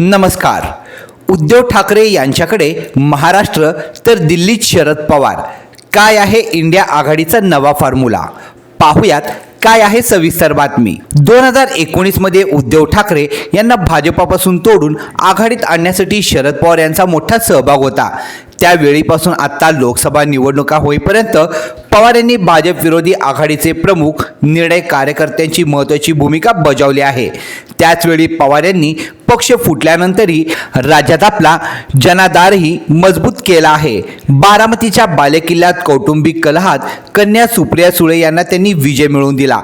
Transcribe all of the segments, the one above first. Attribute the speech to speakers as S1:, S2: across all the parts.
S1: नमस्कार. उद्धव ठाकरे यांच्याकडे महाराष्ट्र तर दिल्लीत शरद पवार. काय आहे इंडिया आघाडीचा नवा फॉर्म्युला पाहुयात काय आहे सविस्तर बातमी. दोन हजार एकोणीसमध्ये उद्धव ठाकरे यांना भाजपापासून तोडून आघाडीत आणण्यासाठी शरद पवार यांचा मोठा सहभाग होता. त्यावेळीपासून आत्ता लोकसभा निवडणुका होईपर्यंत पवार यांनी भाजप विरोधी आघाडीचे प्रमुख निर्णय कार्यकर्त्यांची महत्त्वाची भूमिका बजावली आहे. त्याचवेळी पवार यांनी पक्ष फुटल्यानंतरही राज्यात आपला जनाधारही मजबूत केला आहे. बारामतीच्या बालेकिल्ल्यात कौटुंबिक कलहात कन्या सुप्रिया सुळे यांना त्यांनी विजय मिळवून दिला.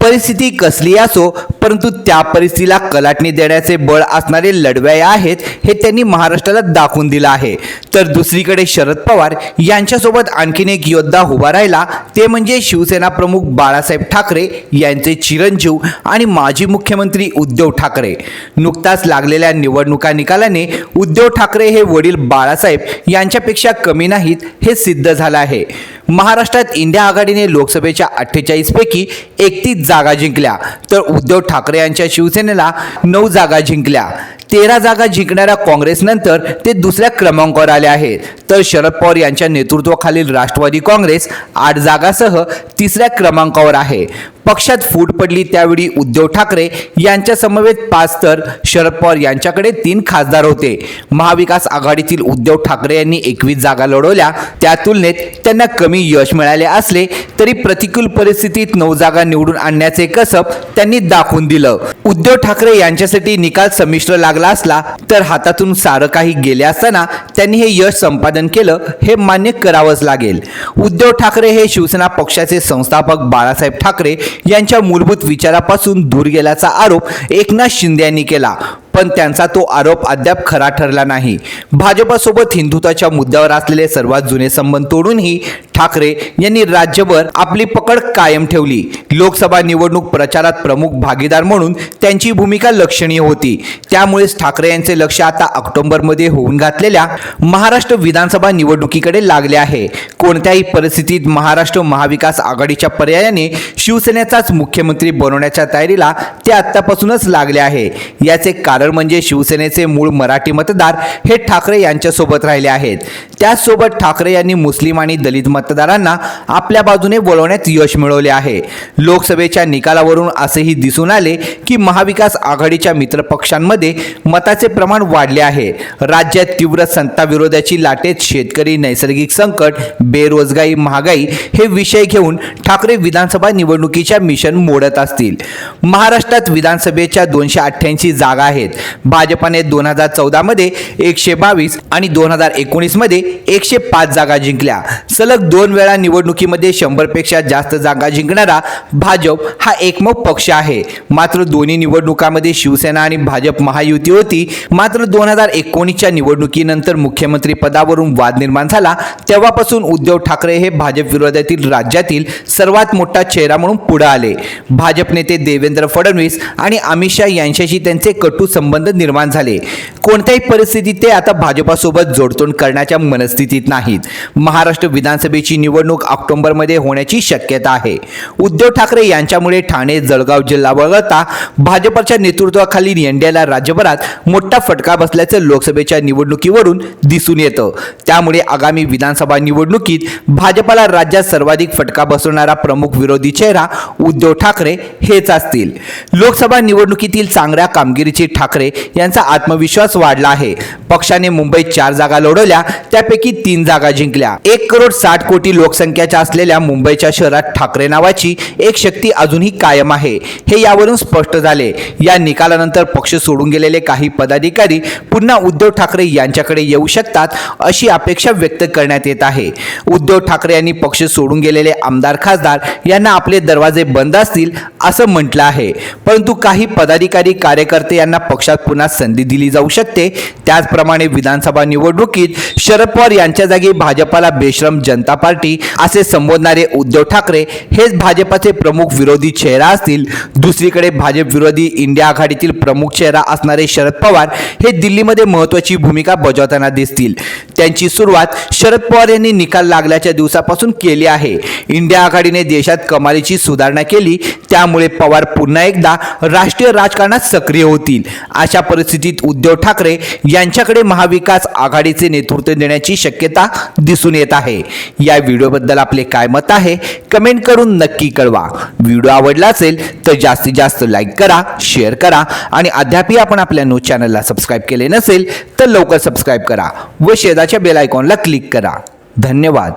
S1: परिस्थिती कसली असो परंतु त्या परिस्थितीला कलाटणी देण्याचे बळ असणारे लढवय आहेत हे त्यांनी महाराष्ट्राला दाखवून दिलं आहे. तर दुसरीकडे शरद पवार यांच्यासोबत आणखीन एक योद्धा उभा राहिला ते म्हणजे शिवसेना प्रमुख बाळासाहेब ठाकरे यांचे चिरंजीव आणि माजी मुख्यमंत्री उद्धव ठाकरे. नुकताच लागलेल्या निवडणुका निकालाने उद्धव ठाकरे हे वडील बाळासाहेब यांच्यापेक्षा कमी नाहीत हे सिद्ध झालं आहे. महाराष्ट्रात इंडिया आघाडीने लोकसभेच्या अठ्ठेचाळीस पैकी एकतीस जागा जिंकल्या तर उद्धव ठाकरे ठाकरे यांच्या शिवसेनेला नऊ जागा जिंकल्या. तेरा जागा जिंकणाऱ्या काँग्रेसनंतर ते दुसऱ्या क्रमांकावर आले आहेत. तर शरद पवार यांच्या नेतृत्वाखालील राष्ट्रवादी काँग्रेस आठ जागासह तिसऱ्या क्रमांकावर आहे. पक्षात फूट पडली त्यावेळी उद्धव ठाकरे यांच्यासमवेत पाच तर शरद पवार यांच्याकडे तीन खासदार होते. महाविकास आघाडीतील उद्धव ठाकरे यांनी एकवीस जागा लढवल्या. त्या तुलनेत त्यांना कमी यश मिळाले असले तरी प्रतिकूल परिस्थितीत नऊ जागा निवडून आणण्याचे कसब त्यांनी दाखवून दिलं. उद्धव ठाकरे यांच्यासाठी निकाल संमिश्र लागला असला तर हातातून सारं काही गेले असताना त्यांनी हे यश संपादन केलं हे मान्य करावंच लागेल. उद्धव ठाकरे हे शिवसेना पक्षाचे संस्थापक बाळासाहेब ठाकरे यांच्या मूलभूत विचारापासून दूर गेल्याचा आरोप एकनाथ शिंदे यांनी केला. पण त्यांचा तो आरोप अद्याप खरा ठरला नाही. भाजपासोबत हिंदुत्वाच्या मुद्द्यावर असलेले सर्वात जुने संबंध तोडूनही ठाकरे यांनी राज्यभर आपली पकड कायम ठेवली. लोकसभा निवडणूक प्रचारात प्रमुख भागीदार म्हणून त्यांची भूमिका लक्षणीय होती. त्यामुळेच ठाकरे यांचे लक्ष आता ऑक्टोबरमध्ये होऊन घातलेल्या महाराष्ट्र विधानसभा निवडणुकीकडे लागले आहे. कोणत्याही परिस्थितीत महाराष्ट्र महाविकास आघाडीच्या पर्यायाने शिवसेनेचाच मुख्यमंत्री बनवण्याच्या तयारीला ते आत्तापासूनच लागले आहे. याचे कारण म्हणजे शिवसेनेचे मूळ मराठी मतदार हे ठाकरे यांच्यासोबत राहिले आहेत. त्याचसोबत ठाकरे यांनी मुस्लिम आणि दलित मतदारांना आपल्या बाजूने बोलवण्यात यश मिळवले आहे. लोकसभेच्या निकालावरून असेही दिसून आले की महाविकास आघाडीच्या मित्रपक्षांमध्ये मताचे प्रमाण वाढले आहे. राज्यात तीव्र संताविरोधाची लाटेत शेतकरी नैसर्गिक संकट बेरोजगारी महागाई हे विषय घेऊन ठाकरे विधानसभा निवडणुकीच्या मिशन मोडत असतील. महाराष्ट्रात विधानसभेच्या दोनशे अठ्ठ्याऐंशी जागा आहेत. भाजपाने दोन हजार चौदामध्ये एकशे बावीस आणि दोन हजार एकोणीसमध्ये एकशे पाच जागा जिंकल्या. सलग दोन वेळा निवडणुकीमध्ये शंभरपेक्षा जास्त जागा जिंकणारा भाजप हा एकमत पक्ष आहे. मात्र दोन्ही निवडणुकामध्ये शिवसेना आणि भाजप महायुती होती. मात्र दोन हजार एकोणीसच्या निवडणुकीनंतर मुख्यमंत्री पदावरून वाद निर्माण झाला. तेव्हापासून उद्धव ठाकरे हे भाजप विरोधातील राज्यातील सर्वात मोठा चेहरा म्हणून पुढे आले. भाजप नेते देवेंद्र फडणवीस आणि अमित शहा यांच्याशी त्यांचे कटू संबंध निर्माण झाले. कोणत्याही परिस्थितीत ते आता भाजपासोबत जोडतोड करण्याच्या मनस्थितीत नाहीत. महाराष्ट्र विधानसभेची निवडणूक ऑक्टोबरमध्ये होण्याची शक्यता आहे. उद्धव ठाकरे यांच्यामुळे ठाणे जळगाव जिल्हा वगळता भाजपच्या नेतृत्वाखालील एनडीएला राज्यभरात मोठा फटका बसल्याचं लोकसभेच्या निवडणुकीवरून दिसून येतं. त्यामुळे आगामी विधानसभा निवडणुकीत भाजपाला राज्यात सर्वाधिक फटका बसवणारा प्रमुख विरोधी चेहरा उद्धव ठाकरे हेच असतील. लोकसभा निवडणुकीतील चांगल्या कामगिरीची ठाकरे यांचा आत्मविश्वास वाढला आहे. पक्षाने मुंबईत चार जागा लढवल्या त्यापैकी तीन जागा जिंकल्या. एक करोड साठ कोटी लोकसंख्याच्या असलेल्या मुंबईच्या शहरात ठाकरे नावाची एक शक्ती अजूनही कायम आहे. हे यावरून स्पष्ट झाले. या निकालानंतर पक्ष सोडून गेलेले काही पदाधिकारी पुन्हा उद्धव ठाकरे यांच्याकडे येऊ शकतात अशी अपेक्षा व्यक्त करण्यात येत आहे. उद्धव ठाकरे यांनी पक्ष सोडून गेलेले आमदार खासदार यांना आपले दरवाजे बंद असतील असं म्हटलं आहे. परंतु काही पदाधिकारी कार्यकर्ते यांना पक्षात पुन्हा संधी दिली जाऊ शकते. त्याचप्रमाणे विधानसभा निवडणुकीत शरद पवार यांच्या जागी भाजपाला बेश्रम जनता पार्टी असे संबोधणारे उद्धव ठाकरे हेच भाजपाचे प्रमुख विरोधी चेहरा असतील. दुसरीकडे भाजप विरोधी इंडिया आघाडीतील प्रमुख चेहरा असणारे शरद पवार हे दिल्लीमध्ये महत्त्वाची भूमिका बजावताना दिसतील. त्यांची सुरुवात शरद पवार यांनी निकाल लागल्याच्या दिवसापासून केली आहे. इंडिया आघाडीने देशात कमालीची सुधारणा केली. त्यामुळे पवार पुन्हा एकदा राष्ट्रीय राजकारणात सक्रिय होतील. अशा परिस्थितीत उद्धव ठाकरे यांच्याकडे महाविकास आघाडीचे नेतृत्व देण्याची शक्यता दिसून येत आहे. या व्हिडिओबद्दल आपले काय मत आहे कमेंट करून नक्की कळवा. व्हिडिओ आवडला असेल तर जास्तीत जास्त लाईक करा शेअर करा आणि अद्यापही आपण आपल्या न्यूज चॅनलला सबस्क्राईब केले नसेल तर लवकर सबस्क्राईब करा व शेजाच्या बेल आयकॉनला क्लिक करा. धन्यवाद.